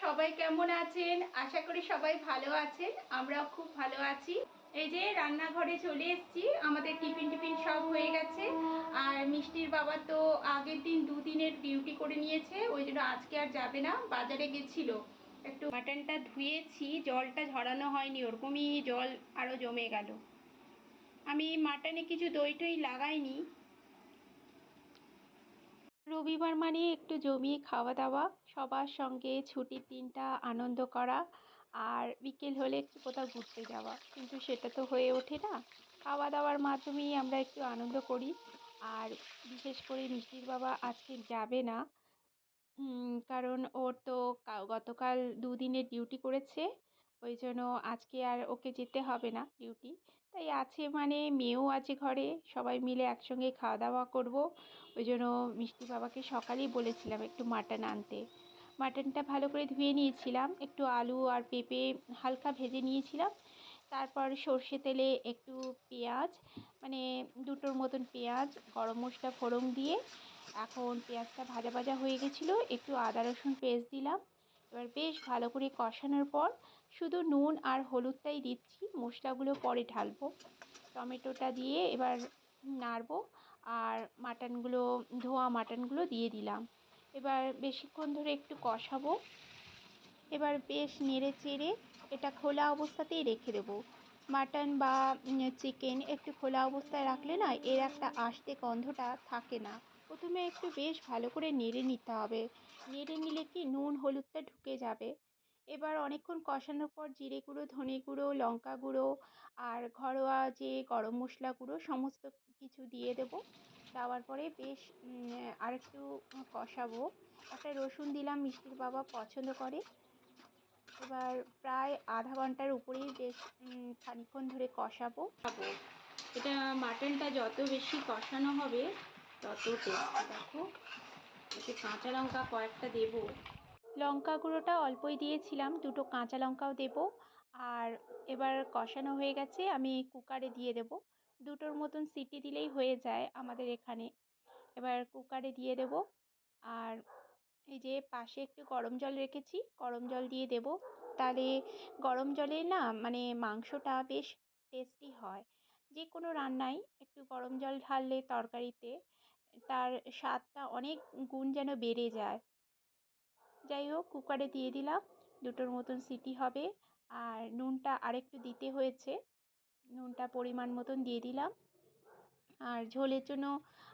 সবাই কেমন আছেন? আশা করি সবাই ভালো আছেন। আমরাও খুব ভালো আছি। এই যে রান্নাঘরে চলে এসেছি। আমাদের টিফিন টিফিন সব হয়ে গেছে। আর মিষ্টির বাবা তো আগের দিন দুদিনের ডিউটি করে নিয়েছে। ওই জন্য আজকে আর যাবে না। বাজারে গেছিল। একটু মাটনটা ধুয়েছি। জলটা ঝরানো হয়নি। ওরকমই জল আরও জমে গেল। আমি মাটনে কিছু দই টই লাগাইনি। রবিবার মানে একটু জমিয়ে খাওয়া দাওয়া, সবার সঙ্গে ছুটির দিনটা আনন্দ করা আর বিকেল হলে একটু কোথাও ঘুরতে যাওয়া। কিন্তু সেটা তো হয়ে ওঠে না। খাওয়া দাওয়ার মাধ্যমেই আমরা একটু আনন্দ করি। আর বিশেষ করে মিষ্টির বাবা আজকে যাবে না। কারণ ওর তো গতকাল দুদিনের ডিউটি করেছে। ওই জন্য আজকে আর ওকে যেতে হবে না ডিউটি তাই আছে মানে মেয়েও আছে ঘরে, সবাই মিলে একসঙ্গে খাওয়া দাওয়া করব। ওই জন্য মিষ্টি বাবাকে সকালেই বলেছিলাম একটু মাটন আনতে। মাটনটা ভালো করে ধুয়ে নিয়েছিলাম, একটু আলু আর পেঁপে হালকা ভেজে নিয়েছিলাম। তারপর সর্ষে তেলে একটু পেঁয়াজ মানে দুটোর মতন পেঁয়াজ, গরম মশলা ফোড়ন দিয়ে। এখন পেঁয়াজটা ভাজা ভাজা হয়ে গেছিল, একটু আদা রসুন পেস্ট দিলাম। এবার বেশ ভালো করে কষানোর পর শুধু নুন আর হলুদটাই দিচ্ছি। মশলাগুলো পরে ঢালবো। টমেটোটা দিয়ে এবার নাড়বো আর মাটনগুলো, ধোয়া মাটনগুলো দিয়ে দিলাম। এবার বেশিক্ষণ ধরে একটু কষাবো। এবার বেশ নেড়ে চেড়ে এটা খোলা অবস্থাতেই রেখে দেবো। মাটন বা চিকেন একটু খোলা অবস্থায় রাখলে না এর একটা আস্তে গন্ধটা থাকে না। প্রথমে একটু বেশ ভালো করে নেড়ে নিতে হবে। নেড়ে নিলে কি নুন, হলুদটা ঢুকে যাবে। এবার অনেকক্ষণ কষানোর পর জিরে গুঁড়ো, ধনে গুঁড়ো, লঙ্কা গুঁড়ো আর ঘরোয়া যে গরম মশলা গুঁড়ো সমস্ত কিছু দিয়ে দেবো। দেওয়ার পরে বেশ আরেকটু কষাবো। একটা রসুন দিলাম, মিষ্টির বাবা পছন্দ করে। এবার প্রায় আধা ঘণ্টার উপরেই বেশ খানিক্ষণ ধরে কষাবো। এটা মাটনটা যত বেশি কষানো হবে তত টেস্টি, দেখো। এতে কাঁচা লঙ্কা কয়েকটা দেবো। লঙ্কা গুঁড়োটা অল্পই দিয়েছিলাম, দুটো কাঁচা লঙ্কাও দেবো। আর এবার কষানো হয়ে গেছে, আমি কুকারে দিয়ে দেব। দুটোর মতন সিটি দিলেই হয়ে যায় আমাদের এখানে। এবার কুকারে দিয়ে দেব। আর এই যে পাশে একটু গরম জল রেখেছি, গরম জল দিয়ে দেব। তাহলে গরম জলে না মানে মাংসটা বেশ টেস্টি হয়। যে কোনো রান্নায় একটু গরম জল ঢাললে তরকারিতে তার স্বাদটা অনেক গুণ যেন বেড়ে যায়। যাই হোক কুকারে দিয়ে দিলাম। দুটোর মতন সিটি হবে। আর নুনটা আরেকটু দিতে হয়েছে। নুনটা পরিমাণ মতন দিয়ে দিলাম। আর ঝোলের জন্য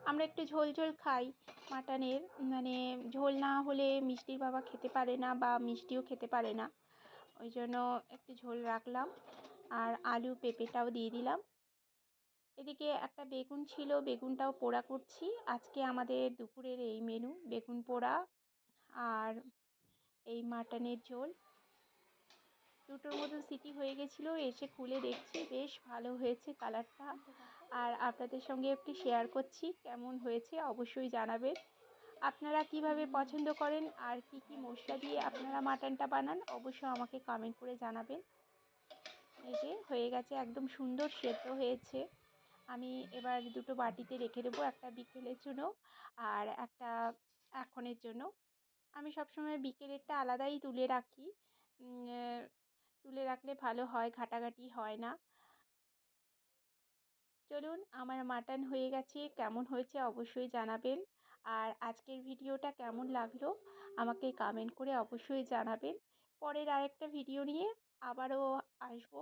আমরা একটু ঝোল ঝোল খাই। মাটনের মানে ঝোল না হলে মিষ্টির বাবা খেতে পারে না বা মিষ্টিও খেতে পারে না। ওই জন্য একটু ঝোল রাখলাম। আর আলু পেঁপেটাও দিয়ে দিলাম। এদিকে একটা বেগুন ছিল, বেগুনটাও পোড়া করছি। আজকে আমাদের দুপুরের এই মেনু বেগুন পোড়া আর এই মাটনের ঝোল। দুটোর মতো সিটি হয়ে গেছিল, এসে খুলে দেখছি, বেশ ভালো হয়েছে কালারটা। আর আপনাদের সঙ্গে একটু শেয়ার করছি, কেমন হয়েছে অবশ্যই জানাবেন। আপনারা কীভাবে পছন্দ করেন আর কি কি মশলা দিয়ে আপনারা মাটনটা বানান, অবশ্যই আমাকে কমেন্ট করে জানাবেন। এই যে, হয়ে গেছে, একদম সুন্দর সেদ্ধ হয়েছে। আমি এবার দুটো বাটিতে রেখে দেবো, একটা বিকেলের জন্য আর একটা এখনের জন্য। আমি সবসময় বিকেলেরটা আলাদাই তুলে রাখি। তুলে রাখলে ভালো হয়, ঘাটাঘাটি হয় না। চলুন, আমার মাটন হয়ে গেছে, কেমন হয়েছে অবশ্যই জানাবেন। আর আজকের ভিডিওটা কেমন লাগল আমাকে কমেন্ট করে অবশ্যই জানাবেন। পরের আরেকটা ভিডিও নিয়ে আবারও আসব।